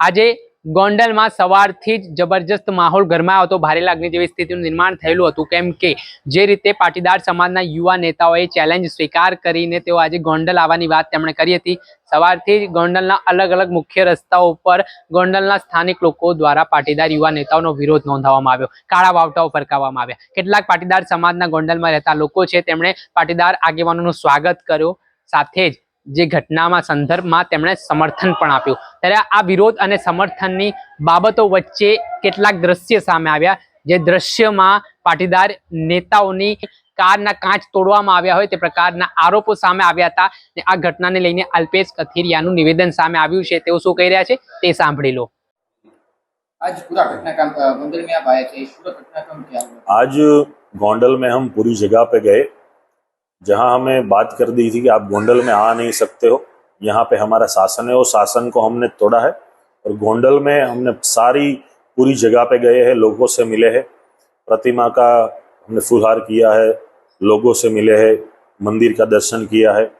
આજે ગોંડલમાં સવારથી જ જબરજસ્ત માહોલ ગરમાયો હતો. ભારે લાગણી જેવી સ્થિતિનું નિર્માણ થયેલું હતું. કેમ કે જે રીતે પાટીદાર સમાજના યુવા નેતાઓએ ચેલેન્જ સ્વીકાર કરીને તેઓ આજે ગોંડલ આવવાની વાત તેમણે કરી હતી. સવારથી જ ગોંડલના અલગ અલગ મુખ્ય રસ્તાઓ ઉપર ગોંડલના સ્થાનિક લોકો દ્વારા પાટીદાર યુવા નેતાઓનો વિરોધ નોંધાવવામાં આવ્યો. કાળા વાવટાઓ ફરકાવવામાં આવ્યા. કેટલાક પાટીદાર સમાજના ગોંડલમાં રહેતા લોકો છે. તેમણે પાટીદાર આગેવાનોનું સ્વાગત કર્યું. સાથે જ જે ઘટનામાં સંદર્ભમાં તેમણે સમર્થન પણ આપ્યું ત્યારે આ વિરોધ અને સમર્થનની બાબતો વચ્ચે કેટલાક દ્રશ્ય સામે આવ્યા જે દ્રશ્યમાં પાટીદાર નેતાઓની કારના કાચ તોડવામાં આવ્યા હોય તે પ્રકારના આરોપો સામે આવ્યા હતા અને આ ઘટનાને લઈને અલ્પેશ કથિરિયાનું નિવેદન સામે આવ્યું છે તેઓ શું કહી રહ્યા છે તે સાંભળી લો आज पूरा घटनाक्रम अ, मंदिर में आप आए थे पूरा घटनाक्रम क्या हुआ आज गोंडल में हम पूरी जगह पे गए जहाँ हमें बात कर दी थी कि आप गोंडल में आ नहीं सकते हो, यहाँ पे हमारा शासन है वो शासन को हमने तोड़ा है, और गोंडल में हमने सारी पूरी जगह पे गए हैं, लोगों से मिले हैं, प्रतिमा का हमने फुलहार किया है, लोगों से मिले हैं, मंदिर का दर्शन किया है,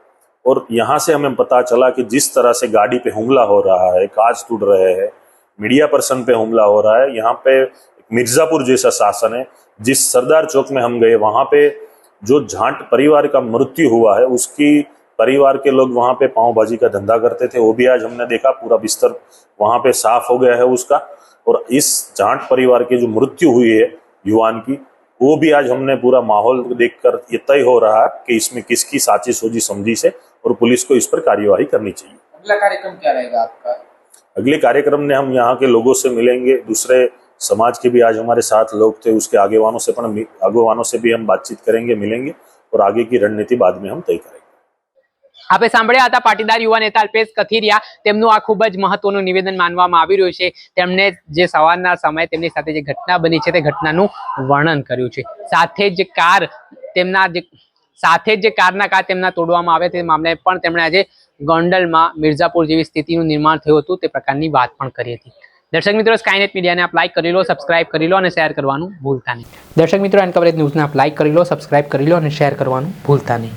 और यहाँ से हमें पता चला कि जिस तरह से गाड़ी पे हमला हो रहा है, कांच टूट रहे हैं, मीडिया पर्सन पे हमला हो रहा है, यहाँ पे मिर्जापुर जैसा शासन है, जिस सरदार चौक में हम गए, वहाँ पे जो झांट परिवार का मृत्यु हुआ है उसकी परिवार के लोग वहाँ पे पाव भाजी का धंधा करते थे। वो भी आज हमने देखा पूरा बिस्तर वहाँ पे साफ़ हो गया है उसका। और इस जाट परिवार की जो मृत्यु हुई है युवान की वो भी आज हमने पूरा माहौल देखकर ये तय हो रहा है कि इसमें किसकी साची सोजी समझी से और पुलिस को इस पर कार्यवाही करनी चाहिए। अगला कार्यक्रम क्या रहेगा आपका? अगले कार्यक्रम में हम यहाँ के लोगों से मिलेंगे दूसरे समाज के भी आज हमारे साथ लोग थे उसके आगेवानों से पण आगेवानों से भी हम बातचीत करेंगे मिलेंगे और आगे की रणनीति बाद में हम तय करेंगे આપણે સાંભળ્યા હતા પાટીદાર યુવા નેતા અલ્પેશ કથિરિયા તેમનું આ ખૂબ જ મહત્વનું નિવેદન માનવામાં આવી રહ્યું છે તેમણે જે સવારના સમયે તેમની સાથે જે ઘટના બની છે તે ઘટનાનું વર્ણન કર્યું છે સાથે જ જે કાર તેમના જે સાથે જ જે કારના કાર તેમના તોડવામાં આવે તે મામલે પણ તેમણે આજે ગોંડલમાં મિર્ઝાપુર જેવી સ્થિતિનું નિર્માણ થયું હતું તે પ્રકારની વાત પણ કરી હતી દર્શક મિત્રો સ્કાયનેટ મીડિયાને આપ લાઈક કરી લો સબસ્ક્રાઇબ કરી લો અને શેર કરવાનું ભૂલતા નહીં. દર્શક મિત્રો એન કવરેજ ન્યૂઝને આપ લાઈક કરી લો સબસ્ક્રાઇબ કરી લો અને શેર કરવાનું ભૂલતા નહીં.